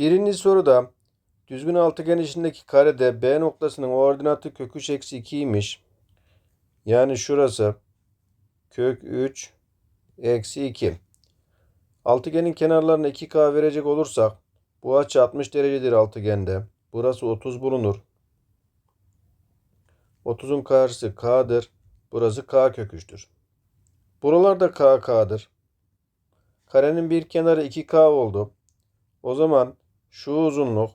Birinci soruda düzgün altıgen içindeki karede B noktasının ordinatı kök 3 eksi 2'ymiş. Yani şurası kök 3 eksi 2. Altıgenin kenarlarına 2K verecek olursak bu açı 60 derecedir altıgende. Burası 30 bulunur. 30'un karşısı K'dır. Burası K kök 3'tür. Buralarda K K'dır. Karenin bir kenarı 2K oldu. O zaman şu uzunluk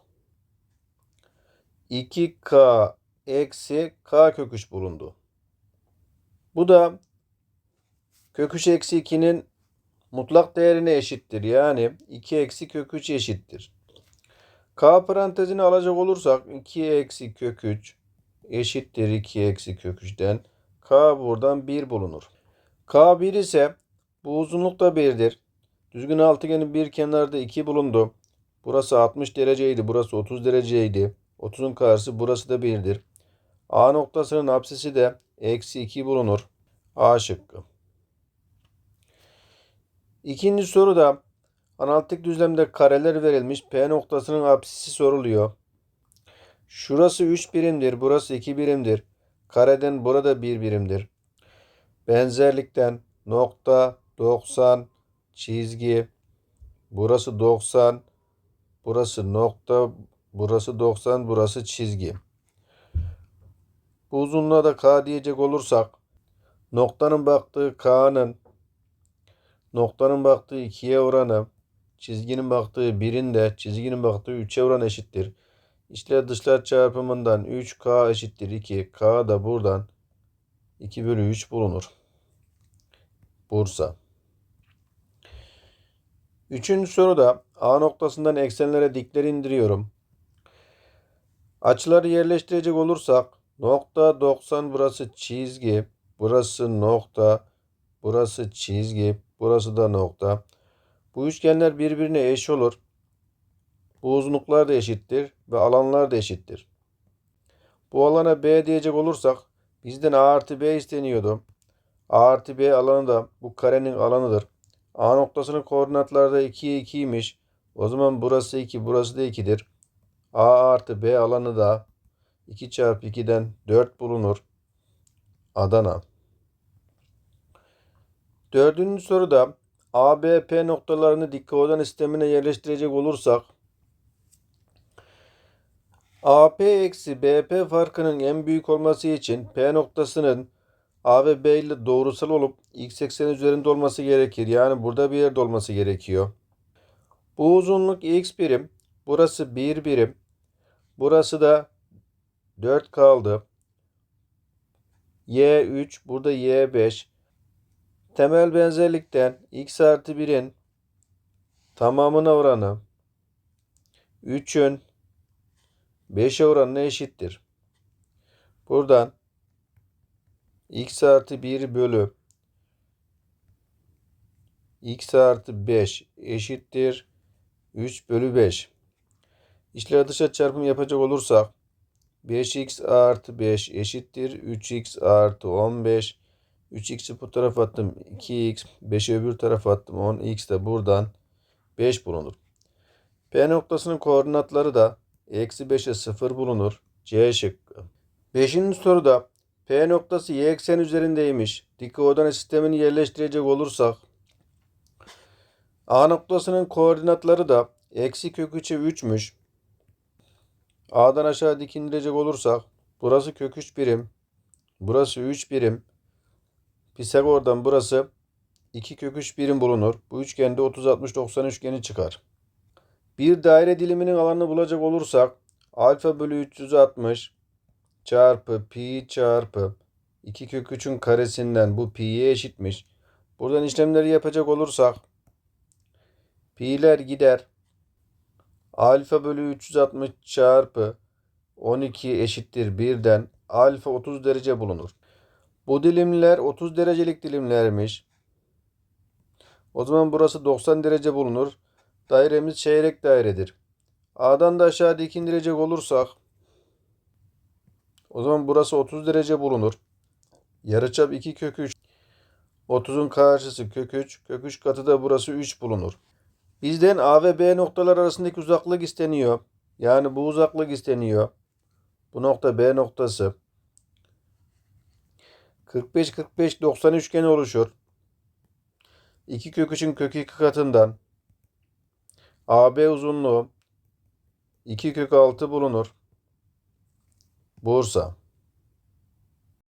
2K eksi K kök 3 bulundu. Bu da kök 3 eksi 2'nin mutlak değerine eşittir. Yani 2 eksi kök 3 eşittir. K parantezini alacak olursak 2 eksi kök 3 eşittir 2 eksi kök 3'ten. K buradan 1 bulunur. K 1 ise bu uzunluk da 1'dir. Düzgün altıgenin bir kenarda 2 bulundu. Burası 60 dereceydi. Burası 30 dereceydi. 30'un karşısı burası da 1'dir. A noktasının apsisi de eksi 2 bulunur. A şıkkı. İkinci soruda analitik düzlemde kareler verilmiş. P noktasının apsisi soruluyor. Şurası 3 birimdir. Burası 2 birimdir. Kareden burada 1 birimdir. Benzerlikten nokta 90 çizgi burası 90 burası nokta burası 90 burası çizgi. Bu uzunluğa da K diyecek olursak noktanın baktığı K'nın noktanın baktığı 2'ye oranı çizginin baktığı 1'in de çizginin baktığı 3'e oran eşittir. İçler dışlar çarpımından 3K eşittir 2. K da buradan 2 bölü 3 bulunur. Bursa. Üçüncü soruda A noktasından eksenlere dikler indiriyorum. Açıları yerleştirecek olursak nokta 90 burası çizgi, burası nokta, burası çizgi, burası da nokta. Bu üçgenler birbirine eş olur. Bu uzunluklar da eşittir ve alanlar da eşittir. Bu alana B diyecek olursak bizden A artı B isteniyordu. A artı B alanı da bu karenin alanıdır. A noktasının koordinatları da 2'ye 2'ymiş. O zaman burası 2, burası da 2'dir. A artı B alanı da 2 çarpı 2'den 4 bulunur. Adana. Dördüncü soruda A, B, P noktalarını dik koordinat sistemine yerleştirecek olursak AP eksi BP farkının en büyük olması için P noktasının A ve B ile doğrusal olup x eksen üzerinde olması gerekir. Yani burada bir yerde olması gerekiyor. Bu uzunluk x birim. Burası 1 birim. Burası da 4 kaldı. Y 3. Burada Y 5. Temel benzerlikten x artı 1'in tamamına oranı 3'ün 5'e oranına eşittir. Buradan x artı 1 bölü x artı 5 eşittir 3 bölü 5. İşler dışa çarpım yapacak olursak 5x artı 5 eşittir 3x artı 15. 3x'i bu tarafa attım 2x 5'i öbür tarafa attım 10x de buradan 5 bulunur. P noktasının koordinatları da eksi 5'e 0 bulunur. C şıkkı. Beşinci soruda P noktası y eksen üzerindeymiş. Dik koordinat sistemini yerleştirecek olursak A noktasının koordinatları da eksi kök 3'e 3'müş. A'dan aşağı dik indirecek olursak burası kök 3 birim. Burası 3 birim. Pisagor'dan burası 2 kök 3 birim bulunur. Bu üçgende 30 60 90 üçgeni çıkar. Bir daire diliminin alanını bulacak olursak alfa bölü 360 çarpı pi çarpı 2 kök 3'ün karesinden bu pi'ye eşitmiş. Buradan işlemleri yapacak olursak pi'ler gider. Alfa bölü 360 çarpı 12 eşittir 1'den alfa 30 derece bulunur. Bu dilimler 30 derecelik dilimlermiş. O zaman burası 90 derece bulunur. Dairemiz çeyrek dairedir. A'dan da aşağı dik indirecek olursak o zaman burası 30 derece bulunur. Yarıçap 2 kök 3. 30'un karşısı kök 3. Kök 3 katı da burası 3 bulunur. Bizden A ve B noktalar arasındaki uzaklık isteniyor. Yani bu uzaklık isteniyor. Bu nokta B noktası. 45 45 90 üçgeni oluşur. 2 kök için kök 2 katından AB uzunluğu 2 kök 6 bulunur. Bursa